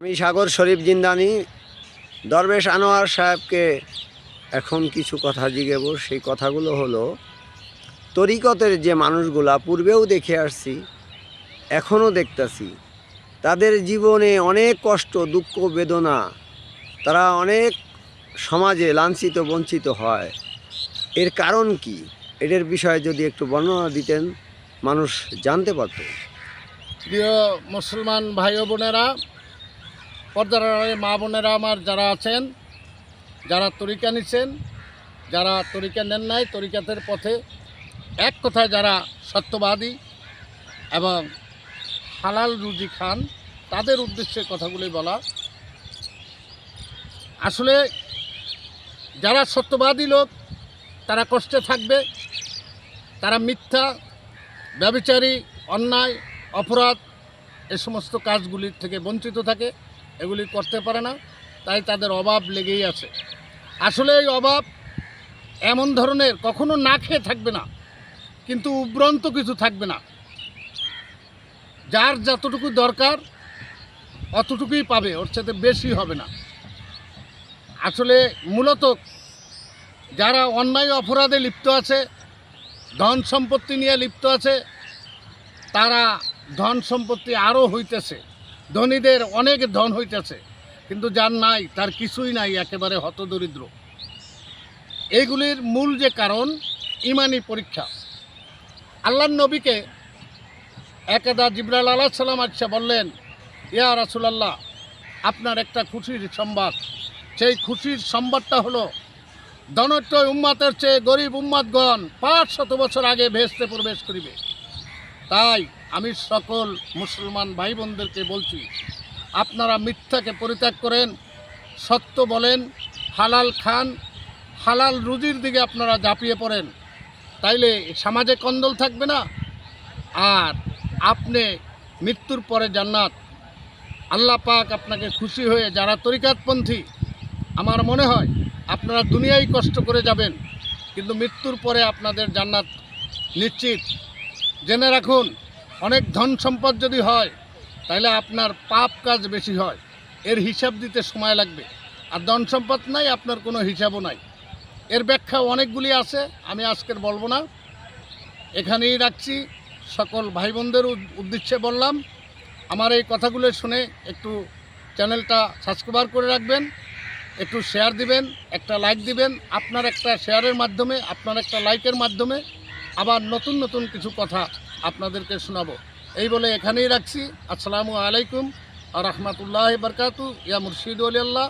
আমি সাগর শরীফ জিন্দানি। দরবেশ আনোয়ার সাহেবকে এখন কিছু কথা জিগেব। সেই কথাগুলো হলো, তরিকতের যে মানুষগুলা পূর্বেও দেখে আসছি, এখনও দেখতাছি। তাদের জীবনে অনেক কষ্ট, দুঃখ, বেদনা, তারা অনেক সমাজে লাঞ্ছিত, বঞ্চিত হয়। এর কারণ কি? এটার বিষয়ে যদি একটু বর্ণনা দিতেন, মানুষ জানতে পারত। প্রিয় মুসলমান ভাই বোনেরা পর্দার মা বোনেরা আমার যারা আছেন, যারা তরিকা নিচ্ছেন যারা তরিকা নেন নাই তরিকাতের পথে এক কথায় যারা সত্যবাদী এবং হালাল রুজি খান, তাদের উদ্দেশ্যে কথাগুলি বলা। আসলে যারা সত্যবাদী লোক, তারা কষ্টে থাকবে, তারা মিথ্যা, ব্যবচারী, অন্যায়, অপরাধ, এ সমস্ত কাজগুলির থেকে বঞ্চিত থাকে। এগুলি করতে পারে না, তাই তাদের অভাব লেগেই আছে। আসলে এই অভাব এমন ধরনের কখনো না খেয়ে থাকবে না, কিন্তু উব্রন্ত কিছু থাকবে না। যার যতটুকু দরকার, অতটুকুই পাবে, ওর সাথে বেশি হবে না। আসলে মূলত যারা অন্যায় অপরাধে লিপ্ত আছে, ধন সম্পত্তি নিয়ে লিপ্ত আছে, তারা ধন সম্পত্তি আরও হইতেছে। ধনীদের অনেক ধন হইতেছে, কিন্তু যার নাই, তার কিছুই নাই, একেবারে হতদরিদ্র। এইগুলির মূল যে কারণ, ইমানি পরীক্ষা। আল্লাহ নবীকে একেদা জিবরাল আলাহ সাল্লাম আচ্ছা বললেন, ইয়া রাসুলাল্লাহ, আপনার একটা খুশির সংবাদ। সেই খুশির সংবাদটা হলো ধনত্য উম্মাতের চেয়ে গরিব উম্মাদগণ পাঁচ শত বছর আগে ভেস্তে প্রবেশ করিবে। তাই আমি সকল মুসলমান ভাই বোনদেরকে বলছি, আপনারা মিথ্যাকে পরিত্যাগ করেন, সত্য বলেন, হালাল খান, হালাল রুজির দিকে আপনারা ঝাঁপিয়ে পড়েন। তাইলে সমাজে কন্দল থাকবে না? আর আপনি মৃত্যুর পরে জান্নাত। আল্লাহ পাক আপনাকে খুশি হয়ে যারা তরিকাতপন্থী, আমার মনে হয় আপনারা দুনিয়ায় কষ্ট করে যাবেন, কিন্তু মৃত্যুর পরে আপনাদের জান্নাত নিশ্চিত। জেনে রাখুন, অনেক ধন সম্পদ যদি হয় তাহলে আপনার পাপ কাজ বেশি হয়। এর হিসাব দিতে সময় লাগবে। আর ধন সম্পদ নাই, আপনার কোনো হিসাবও নাই। এর ব্যাখ্যা অনেকগুলি আছে, আমি আজকের বলব না। এখানেই রাখছি। সকল ভাই বোনদের উদ্দেশ্যে বললাম, আমার এই কথাগুলো শুনে একটু চ্যানেলটা সাবস্ক্রাইব করে রাখবেন, একটু শেয়ার দিবেন, একটা লাইক দিবেন। আপনার একটা শেয়ারের মাধ্যমে, আপনার একটা লাইকের মাধ্যমে আবার নতুন নতুন কিছু কথা আপনাদেরকে শোনাবো। এই বলে এখানেই রাখছি। আসসালামু আলাইকুম আর রহমতুল্লাহ বরকাতু। ইয়া মুর্শিদ আল্লাহ।